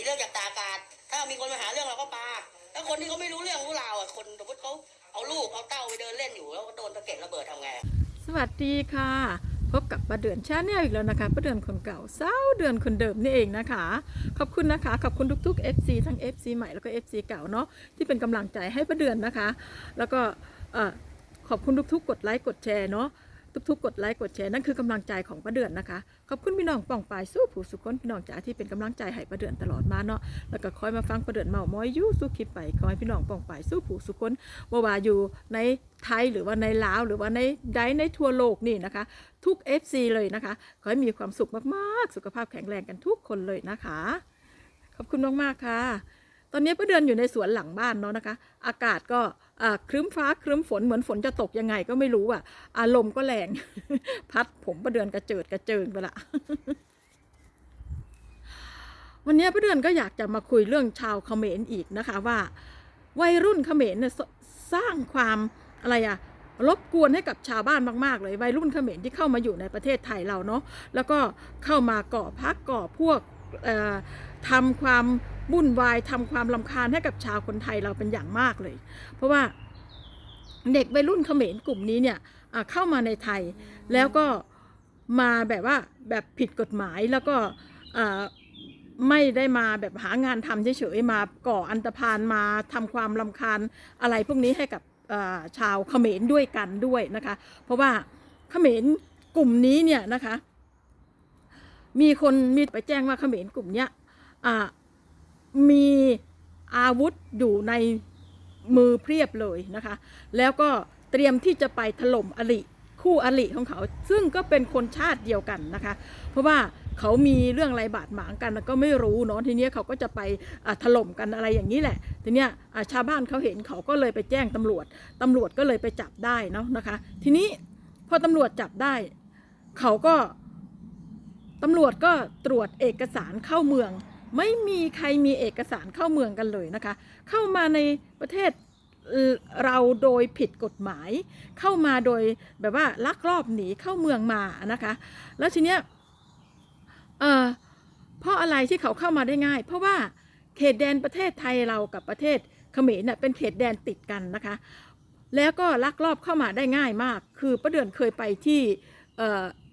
มีเรื่องจากตาอากาศ ถ้ามีคนมาหาเรื่องเราก็ปาถ้าคนที่เขาไม่รู้เรื่องรู้ราวอะคนสมมติเขาเอาลูกเอาเต้าไปเดินเล่นอยู่แล้วก็โดนสะเก็ดระเบิดทำไงสวัสดีค่ะ พบกับประเดือนชาแนลอีกแล้วนะคะประเดือนคนเก่าเศร้าเดือนคนเดิมนี่เองนะคะ ขอบคุณนะคะขอบคุณทุกๆ FC ทั้ง FC ใหม่แล้วก็ FC เก่าเนาะที่เป็นกำลังใจให้ประเดือนนะคะ แล้วก็เอ่อขอบคุณทุกๆ กดไลค์กดแชร์เนาะ ทุกๆกดไลค์กดแชร์นั่นคือกำลังใจของประเดือนนะคะ ขอบคุณพี่น้องป่องปายสู้ผู้สุขคนพี่น้องจ๋าที่เป็นกำลังใจให้ประเดือนตลอดมาเนาะแล้วก็คอยมาฟังประเดือนเมามอยยู่สู้คลิปไปขอให้พี่น้องป่องปายสู้ผู้สุขคนว่าว่าอยู่ในไทยหรือว่าในลาวหรือว่าในใดในทั่วโลกนี่นะคะ ทุก FC เลยนะคะ ขอให้มีความสุขมากๆ สุขภาพแข็งแรงกันทุกคนเลยนะคะ ขอบคุณมากๆค่ะ ตอนนี้ป้าเดือนอยู่ในสวนหลังบ้านเนาะนะคะ อากาศก็ครึ้มฟ้าครึ้มฝนเหมือนฝนจะตกยังไงก็ไม่รู้อะ อารมณ์ก็แรง พัดผมป้าเดือนกระเจิดกระเจิงไปละวันนี้ป้าเดือนก็อยากจะมาคุยเรื่องชาวเขมรอีกนะคะว่า วัยรุ่นเขมรเนี่ยสร้างความอะไรอะรบกวนให้กับชาวบ้านมากๆเลยวัยรุ่นเขมรที่เข้ามาอยู่ในประเทศไทยเราเนาะแล้วก็เข้ามาก่อพักก่อพวก ทำความวุ่นวายทำความลำคาญให้กับชาวคนไทยเราเป็นอย่างมากเลย เพราะว่าเด็กวัยรุ่นเขมรกลุ่มนี้เนี่ยเข้ามาในไทยแล้วก็มาแบบว่าแบบผิดกฎหมายแล้วก็ไม่ได้มาแบบหางานทำเฉยๆมาก่ออันตรพานมาทำความลำคาญอะไรพวกนี้ให้กับชาวเขมรด้วยกันด้วยนะคะ เพราะว่าเขมรกลุ่มนี้เนี่ยนะคะ มีคนมีไปแจ้งว่าเขมรกลุ่มเนี้ยมีอาวุธอยู่ในมือเพียบเลยนะคะ แล้วก็เตรียมที่จะไปถล่มอริคู่อริของเขา ซึ่งก็เป็นคนชาติเดียวกันนะคะ เพราะว่าเขามีเรื่องอะไรบาดหมางกันก็ไม่รู้เนาะทีนี้เขาก็จะไปถล่มกันอะไรอย่างนี้แหละ ทีนี้ชาวบ้านเขาเห็นเขาก็เลยไปแจ้งตำรวจตำรวจก็เลยไปจับได้เนาะนะคะ ทีนี้พอตำรวจจับได้ เขาก็ ตำรวจก็ตรวจเอกสารเข้าเมือง ไม่มีใครมีเอกสารเข้าเมืองกันเลยนะคะ เข้ามาในประเทศเราโดยผิดกฎหมาย เข้ามาโดยแบบว่าลักลอบหนีเข้าเมืองมานะคะ แล้วทีเนี้ยเออเพราะอะไรที่เขาเข้ามาได้ง่าย เพราะว่าเขตแดนประเทศไทยเรากับประเทศเขมรเน่ะเป็นเขตแดนติดกันนะคะ แล้วก็ลักลอบเข้ามาได้ง่ายมาก คือประเดือนเคยไปที่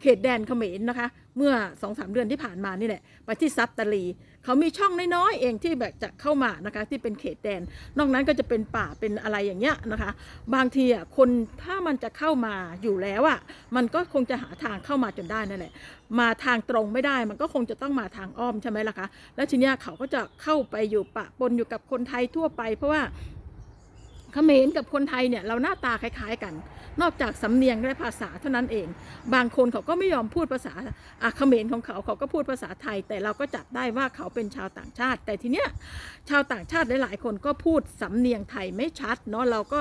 เขตแดนเขมรนะคะ เมื่อสองสามเดือนที่ผ่านมานี่แหละ ไปที่ซับตาลี เขามีช่องน้อยๆเองที่แบบจะเข้ามานะคะ ที่เป็นเขตแดน นอกนั้นก็จะเป็นป่าเป็นอะไรอย่างเงี้ยนะคะ บางทีอะคนถ้ามันจะเข้ามาอยู่แล้วอะมันก็คงจะหาทางเข้ามาจนได้นั่นแหละ มาทางตรงไม่ได้มันก็คงจะต้องมาทางอ้อมใช่ไหมล่ะคะ แล้วทีเนี้ยเขาก็จะเข้าไปอยู่ปะปนอยู่กับคนไทยทั่วไปเพราะว่า เขมรกับคนไทยเนี่ยเราหน้าตาคล้าย ๆกัน นอกจากสำเนียงและภาษาเท่านั้นเอง บางคนเขาก็ไม่ยอมพูดภาษาอาเขมรของเขาเขาก็พูดภาษาไทย แต่เราก็จับได้ว่าเขาเป็นชาวต่างชาติ แต่ทีเนี้ยชาวต่างชาติหลายๆ คนก็พูดสำเนียงไทยไม่ชัดเนาะเราก็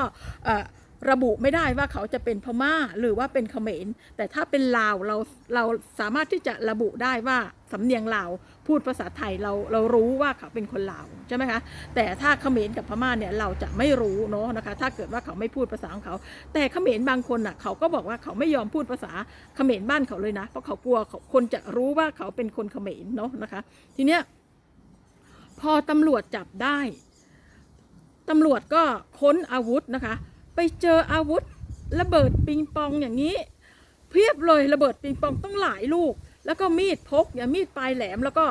ระบุไม่ได้ว่าเขาจะเป็นพม่าหรือว่าเป็นเขมร แต่ถ้าเป็นลาวเราเราสามารถที่จะระบุได้ว่าสำเนียงลาวพูดภาษาไทยเราเรารู้ว่าเขาเป็นคนลาวใช่ไหมคะแต่ถ้าเขมรกับพม่าเนี่ยเราจะไม่รู้เนาะนะคะ ถ้าเกิดว่าเขาไม่พูดภาษาของเขา แต่เขมรบางคนอะเขาก็บอกว่าเขาไม่ยอมพูดภาษาเขมรบ้านเขาเลยนะ เพราะเขากลัวคนจะรู้ว่าเขาเป็นคนเขมรเนาะนะคะ ทีเนี้ยพอตำรวจจับได้ตำรวจก็ค้นอาวุธนะคะ ไปเจออาวุธระเบิดปิงปองอย่างนี้ เพียบเลยระเบิดปิงปองต้องหลายลูก แล้วก็มีดพกอย่างมีดปลายแหลมแล้วก็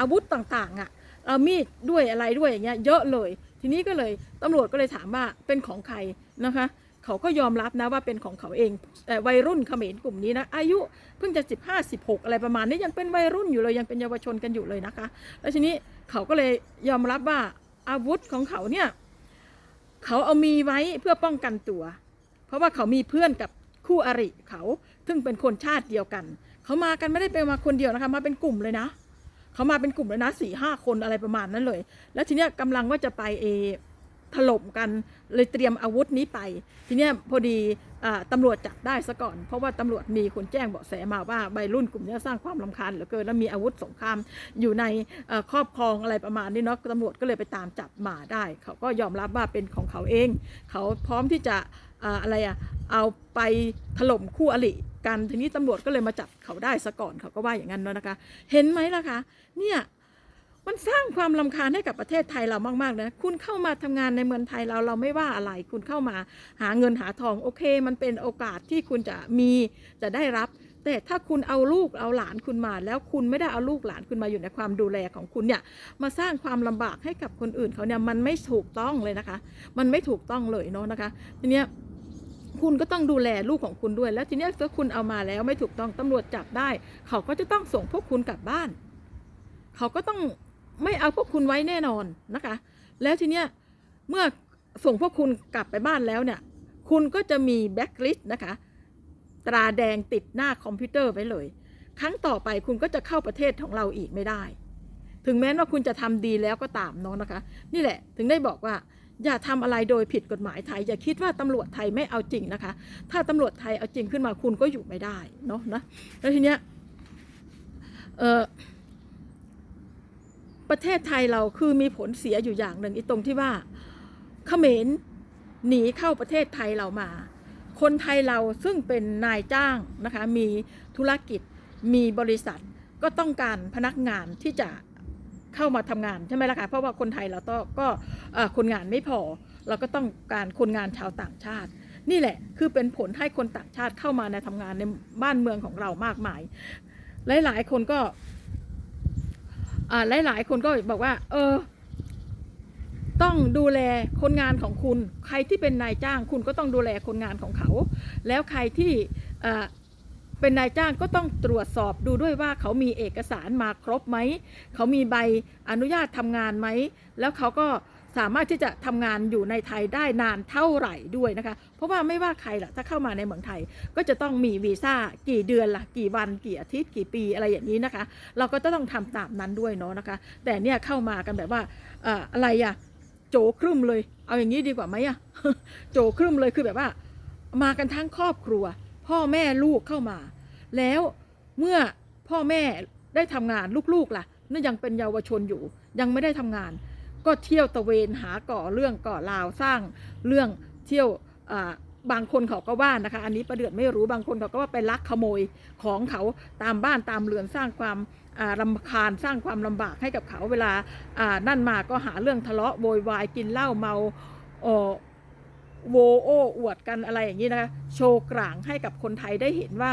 อาวุธต่างๆอะเอามีดด้วยอะไรด้วยอย่างเงี้ยเยอะเลย ทีนี้ก็เลยตำรวจก็เลยถามว่าเป็นของใครนะคะเขาก็ยอมรับนะว่าเป็นของเขาเองแต่วัยรุ่นเขมรกลุ่มนี้นะอายุเพิ่งจะ15 16อะไรประมาณนี้ยังเป็นวัยรุ่นอยู่เลยยังเป็นเยาวชนกันอยู่เลยนะคะ แล้วทีนี้เขาก็เลยยอมรับว่าอาวุธของเขาเนี่ย เขาเอามีไว้เพื่อป้องกันตัว เพราะว่าเขามีเพื่อนกับคู่อริเขาซึ่งเป็นคนชาติเดียวกัน เขามากันไม่ได้เป็นมาคนเดียวนะคะมาเป็นกลุ่มเลยนะ เขามาเป็นกลุ่มเลยนะสี่ห้าคนอะไรประมาณนั้นเลย แล้วทีเนี้ยกำลังว่าจะไปเอถล่มกันเลยเตรียมอาวุธนี้ไป ทีเนี้ยพอดี ตำรวจจับได้ซะก่อน เพราะว่าตำรวจมีคนแจ้งเบาะแสมาว่าวัยรุ่นกลุ่มนี้สร้างความรำคาญเหลือเกินแล้วมีอาวุธสงครามอยู่ในครอบครองอะไรประมาณนี้เนาะตำรวจก็เลยไปตามจับมาได้ เขาก็ยอมรับว่าเป็นของเขาเอง เขาพร้อมที่จะอ่าอะไรอะเอาไปถล่มคู่อริกันทีนี้ตำรวจก็เลยมาจับเขาได้ซะก่อนเขาก็ว่าอย่างนั้นเนาะนะคะ เห็นไหมล่ะคะเนี่ย มันสร้างความลำคาญให้กับประเทศไทยเรามากๆนะคุณเข้ามาทำงานในเมืองไทยเราเราไม่ว่าอะไร คุณเข้ามาหาเงินหาทองโอเค มันเป็นโอกาสที่คุณจะมีจะได้รับ แต่ถ้าคุณเอาลูกเอาหลานคุณมา แล้วคุณไม่ได้เอาลูกหลานคุณมาอยู่ในความดูแลของคุณเนี่ยมาสร้างความลำบากให้กับคนอื่นเขาเนี่ยมันไม่ถูกต้องเลยนะคะ มันไม่ถูกต้องเลยเนาะนะคะทีเนี้ยคุณก็ต้องดูแลลูกของคุณด้วย แล้วทีเนี้ยถ้าคุณเอามาแล้วไม่ถูกต้องตำรวจจับได้ เขาก็จะต้องส่งพวกคุณกลับบ้าน เขาก็ต้อง ไม่เอาพวกคุณไว้แน่นอนนะคะ แล้วทีเนี้ยเมื่อส่งพวกคุณกลับไปบ้านแล้วเนี่ย คุณก็จะมีแบ็คลิสต์นะคะ ตราแดงติดหน้าคอมพิวเตอร์ไว้เลย ครั้งต่อไปคุณก็จะเข้าประเทศของเราอีกไม่ได้ ถึงแม้ว่าคุณจะทำดีแล้วก็ตามเนาะนะคะ นี่แหละถึงได้บอกว่าอย่าทำอะไรโดยผิดกฎหมายไทย อย่าคิดว่าตำรวจไทยไม่เอาจริงนะคะ ถ้าตำรวจไทยเอาจริงขึ้นมาคุณก็อยู่ไม่ได้เนาะนะแล้วทีเนี้ยเออ ประเทศไทยเราคือมีผลเสียอยู่อย่างหนึ่งอีตรงที่ว่าเขมรหนีเข้าประเทศไทยเรามา คนไทยเราซึ่งเป็นนายจ้างนะคะมีธุรกิจมีบริษัทก็ต้องการพนักงานที่จะเข้ามาทำงานใช่ไหมล่ะคะเพราะว่าคนไทยเราต้องก็คนงานไม่พอ เราก็ต้องการคนงานชาวต่างชาติ นี่แหละคือเป็นผลให้คนต่างชาติเข้ามาในทำงานในบ้านเมืองของเรามากมาย หลายๆ คนก็ อ่าหลาย ๆ คนก็บอกว่า เออ ต้องดูแลคนงานของคุณ ใครที่เป็นนายจ้าง คุณก็ต้องดูแลคนงานของเขา แล้วใครที่เอ่อเป็นนายจ้างก็ต้องตรวจสอบดูด้วยว่าเขามีเอกสารมาครบไหม เขามีใบอนุญาตทำงานไหม แล้วเขาก็ สามารถที่จะทำงานอยู่ในไทยได้นานเท่าไหร่ด้วยนะคะ เพราะว่าไม่ว่าใครล่ะถ้าเข้ามาในเมืองไทย ก็จะต้องมีวีซ่ากี่เดือนละ่ะกี่วันกี่อาทิตย์กี่ปีอะไรอย่างนี้นะคะ เราก็ต้องทำตามนั้นด้วยเนาะนะคะ แต่เนี่ยเข้ามากันแบบว่าออะไรอะโจครึ่มเลย เอาอย่างนี้ดีกว่าไหมอะโจครึ่มเลยคือแบบว่า มากันทั้งครอบครัว พ่อแม่ลูกเข้ามา แล้วเมื่อพ่อแม่ได้ทำงานลูกๆล่ะนั่นยังเป็นเยาวชนอยู่ ยังไม่ได้ทำงาน ก็เที่ยวตะเวนหาก่อเรื่องก่อราวสร้างเรื่องเที่ยวบางคนเขาก็ว่านะคะ อันนี้ประเดือดไม่รู้บางคนเขาก็ว่าไปลักขโมยของเขาตามบ้านตามเรือนสร้างความอ่ารำคาญสร้างความลำบากให้กับเขาเวลานั่นมาก็หาเรื่องทะเลาะโวยวายกินเหล้าเมาโวโอ้อวดกันอะไรอย่างนี้นะคะโชว์กลางให้กับคนไทยได้เห็นว่า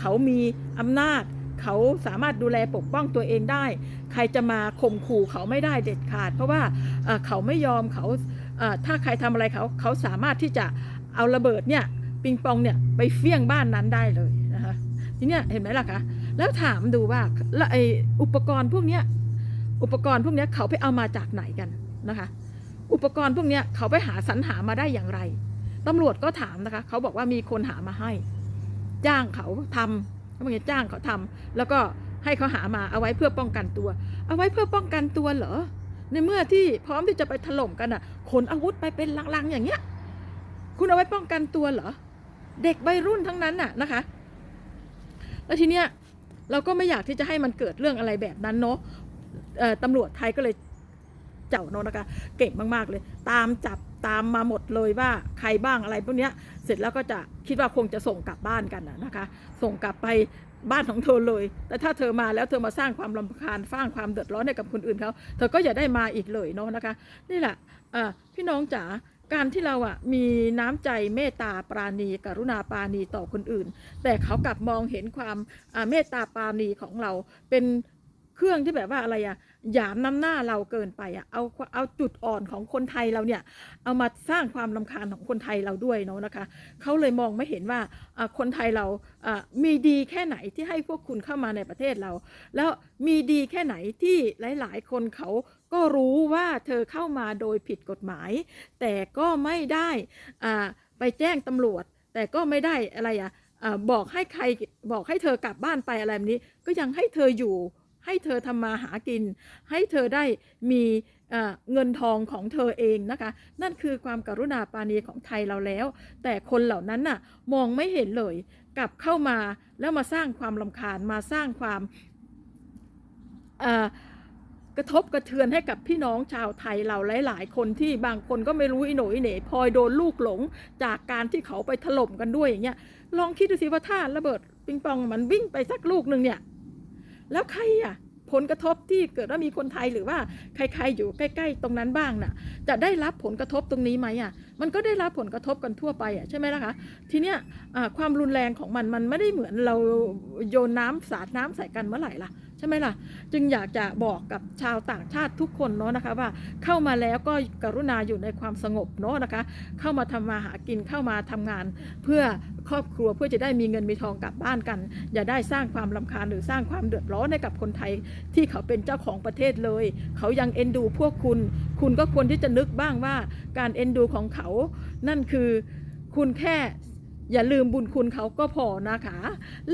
เขามีอำนาจ เขาสามารถดูแลปกป้องตัวเองได้ ใครจะมาข่มขู่เขาไม่ได้เด็ดขาด เพราะว่าเขาไม่ยอมเขาถ้าใครทำอะไรเขาเขาสามารถที่จะเอาระเบิดเนี่ยปิงปองเนี่ยไปเฟี้ยงบ้านนั้นได้เลยนะคะทีเนี้ยเห็นไหมล่ะคะแล้วถามดูว่าแล้วไออุปกรณ์พวกเนี้ยอุปกรณ์พวกเนี้ยเขาไปเอามาจากไหนกันนะคะ อุปกรณ์พวกเนี้ยเขาไปหาสรรหามาได้อย่างไรตำรวจก็ถามนะคะ เขาบอกว่ามีคนหามาให้ จ้างเขาทำ เขาบอกว่จ้างเขาทำแล้วก็ให้เขาหามาเอาไว้เพื่อป้องกันตัว เอาไว้เพื่อป้องกันตัวเหรอ ในเมื่อที่พร้อมที่จะไปถล่มกันอะ ขนอาวุธไปเป็นลังๆอย่างเงี้ย คุณเอาไว้ป้องกันตัวเหรอ เด็กวัยรุ่นทั้งนั้นน่ะนะคะ แล้วทีเนี้ยเราก็ไม่อยากที่จะให้มันเกิดเรื่องอะไรแบบนั้นเนาะตำรวจไทยก็เลยเจ้าเนอะนะคะ เก่งมาก ๆ เลย ตามจับ ตามมาหมดเลยว่าใครบ้างอะไรพวกเนี้ยเสร็จแล้วก็จะคิดว่าคงจะส่งกลับบ้านกันนะคะ ส่งกลับไปบ้านของเธอเลย แต่ถ้าเธอมาแล้วเธอมาสร้างความรำคาญสร้างความเดือดร้อนให้กับคนอื่นเขา เธอก็อย่าได้มาอีกเลยเนาะนะคะ นี่แหละอ่าพี่น้องจ๋า การที่เราอะมีน้ำใจเมตตาปราณี กรุณาปราณีต่อคนอื่น แต่เขากลับมองเห็นความเมตตาปราณีของเราเป็น เครื่องที่แบบว่าอะไรอะหยามน้ำหน้าเราเกินไปอะเอาเอาจุดอ่อนของคนไทยเราเนี่ยเอามาสร้างความลำคาญของคนไทยเราด้วยเนาะนะคะเขาเลยมองไม่เห็นว่าคนไทยเรามีดีแค่ไหนที่ให้พวกคุณเข้ามาในประเทศเรา แล้วมีดีแค่ไหนที่หลาย ๆ คนเขาก็รู้ว่าเธอเข้ามาโดยผิดกฎหมาย แต่ก็ไม่ได้อ่าไปแจ้งตำรวจ แต่ก็ไม่ได้อะไรอะอ่าบอกให้ใครบอกให้เธอกลับบ้านไปอะไรแบบนี้ ก็ยังให้เธออยู่ ให้เธอทำมาหากิน ให้เธอได้มีเงินทองของเธอเองนะคะ นั่นคือความกรุณาปาณีของไทยเราแล้ว แต่คนเหล่านั้นน่ะมองไม่เห็นเลย กลับเข้ามาแล้วมาสร้างความลำคาญมาสร้างความกระทบกระเทือนให้กับพี่น้องชาวไทยเราหลาย ๆ คนที่บางคนก็ไม่รู้อีโหนอีเหน่พลอยโดนลูกหลงจากการที่เขาไปถล่มกันด้วยอย่างเงี้ยลองคิดดูสิว่าถ้าระเบิดปิงปองมันวิ่งไปสักลูกหนึ่งเนี่ย แล้วใครอะผลกระทบที่เกิดว่ามีคนไทยหรือว่าใครๆอยู่ใกล้ ๆ ตรงนั้นบ้างน่ะ จะได้รับผลกระทบตรงนี้ไหมอะ มันก็ได้รับผลกระทบกันทั่วไปอะใช่ไหมล่ะคะ ทีเนี้ยความรุนแรงของมันมันไม่ได้เหมือนเราโยนน้ำสาดน้ำใส่กันเมื่อไหร่ล่ะใช่ไหมล่ะ จึงอยากจะบอกกับชาวต่างชาติทุกคนเนาะนะคะว่าเข้ามาแล้วก็กรุณาอยู่ในความสงบเนาะนะคะ เข้ามาทำมาหากินเข้ามาทำงานเพื่อ ครอบครัวเพื่อจะได้มีเงินมีทองกลับบ้านกัน อย่าได้สร้างความลำคาญหรือสร้างความเดือดร้อนให้กับคนไทยที่เขาเป็นเจ้าของประเทศเลย เขายังเอ็นดูพวกคุณ คุณก็ควรที่จะนึกบ้างว่าการเอ็นดูของเขา นั่นคือคุณแค่ อย่าลืมบุญคุณเขาก็พอนะคะ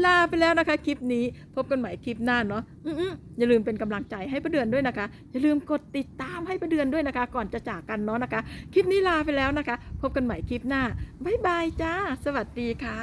ลาไปแล้วนะคะคลิปนี้พบกันใหม่คลิปหน้าเนาะอืออย่าลืมเป็นกำลังใจให้ประเดือนด้วยนะคะ อย่าลืมกดติดตามให้ประเดือนด้วยนะคะ ก่อนจะจากกันเนาะนะคะ คลิปนี้ลาไปแล้วนะคะ พบกันใหม่คลิปหน้าบ๊ายบายจ้า สวัสดีค่ะ